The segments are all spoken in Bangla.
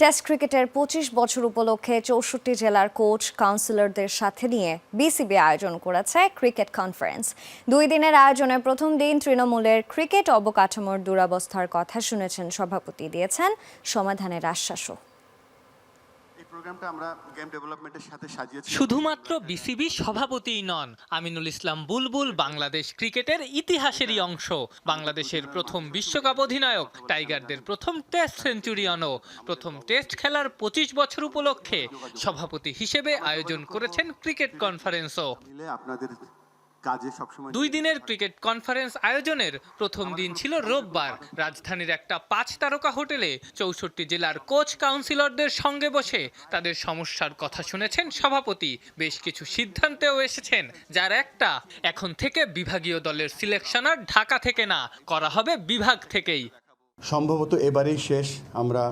টেস্ট ক্রিকেটের পঁচিশ বছর উপলক্ষে চৌষট্টি জেলার কোচ, কাউন্সিলরদের সাথে নিয়ে বিসিবি আয়োজন করেছে ক্রিকেট কনফারেন্স। দুই দিনের আয়োজনে প্রথম দিন তৃণমূলের ক্রিকেট অবকাঠামোর দুরাবস্থার কথা শুনেছেন সভাপতি, দিয়েছেন সমাধানের আশ্বাসও। প্রোগ্রামটা আমরা গেম ডেভেলপমেন্টের সাথে সাজিয়েছি। শুধুমাত্র বিসিবি সভাপতিই নন আমিনুল ইসলাম বুলবুল বাংলাদেশ ক্রিকেটের ইতিহাসেরই অংশ বাংলাদেশের প্রথম বিশ্বকাপ অধিনায়ক টাইগারদের প্রথম টেস্ট সেঞ্চুরিয়ানও প্রথম টেস্ট খেলার পঁচিশ বছর উপলক্ষে সভাপতি হিসেবে আয়োজন করেছেন ক্রিকেট কনফারেন্সও আপনাদের কাজে সবসময় দুই দিনের ক্রিকেট কনফারেন্স আয়োজনের প্রথম দিন ছিল রোববার। রাজধানীর একটা পাঁচ তারকা হোটেলে চৌষট্টি জেলার কোচ কাউন্সিলরদের সঙ্গে বসে তাদের সমস্যার কথা শুনেছেন সভাপতি। বেশ কিছু সিদ্ধান্তেও এসেছেন যার একটা এখন থেকে বিভাগীয় দলের সিলেকশন আর ঢাকা থেকে না করা হবে বিভাগ থেকেই। সম্ভবত এবারেই শেষ আমরা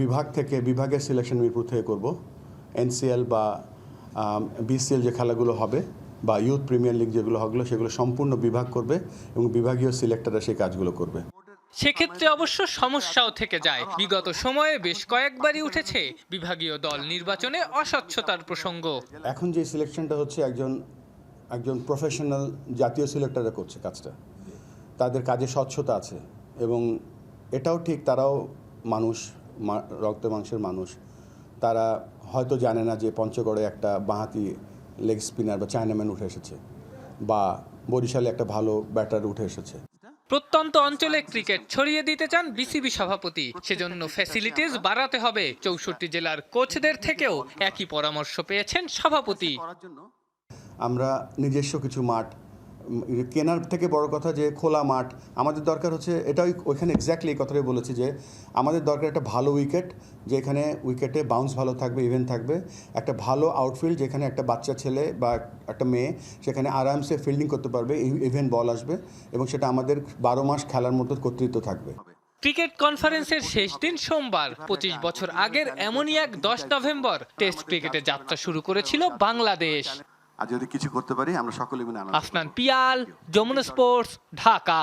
বিভাগ থেকে বিভাগের সিলেকশন মিরপুর থেকে করব। এনসিএল বা বিসিএল যে খেলাগুলো হবে বা ইউথ প্রিমিয়ার লিগ যেগুলো হগুলো সেগুলো সম্পূর্ণ বিভাগ করবে এবং বিভাগীয় সিলেক্টররা সেই কাজগুলো করবে। সেক্ষেত্রে অবশ্য সমস্যাও থেকে যায়। বিগত সময়ে বেশ কয়েকবারই উঠেছে বিভাগীয় দল নির্বাচনে অস্বচ্ছতার প্রসঙ্গ। এখন যে সিলেকশনটা হচ্ছে একজন একজন প্রফেশনাল জাতীয় সিলেক্টররা করছে কাজটা। তাদের কাজে স্বচ্ছতা আছে এবং এটাও ঠিক তারাও মানুষ রক্ত মাংসের মানুষ। তারা হয়তো জানে না যে পঞ্চগড়ে একটা বাঁহাতি লেগ স্পিনার বা চায়নাম্যান উঠে এসেছে বা বরিশালে একটা ভালো ব্যাটার উঠে এসেছে। প্রত্যন্ত অঞ্চলে ক্রিকেট ছড়িয়ে দিতে চান বিসিবি সভাপতি। সেজন্য ফ্যাসিলিটিস বাড়াতে হবে। চৌষট্টি জেলার কোচদের থেকেও একই পরামর্শ পেয়েছেন সভাপতি। আমরা নিজস্ব কিছু মাঠ কেনার থেকে বড় কথা যে খোলা মাঠ, আমাদের দরকার হচ্ছে, এটাই ওইখানে এক্স্যাক্টলি এই কথাটাই বলেছি যে আমাদের দরকার একটা ভালো উইকেট যেখানে উইকেটে বাউন্স ভালো থাকবে ইভেন থাকবে, একটা ভালো আউটফিল্ড যেখানে একটা বাচ্চা ছেলে বা একটা মেয়ে সেখানে আরামসে ফিল্ডিং করতে পারবে ইভেন বল আসবে এবং সেটা আমাদের বারো মাস খেলার মতো কর্তৃত্ব থাকবে। ক্রিকেট কনফারেন্সের শেষ দিন সোমবার, পঁচিশ বছর আগের এমনই এক দশ নভেম্বর টেস্ট ক্রিকেটে যাত্রা শুরু করেছিল বাংলাদেশ। আর যদি কিছু করতে পারি আমরা সকলে মিলে আনন্দ পিয়াল যমুনা স্পোর্টস ঢাকা।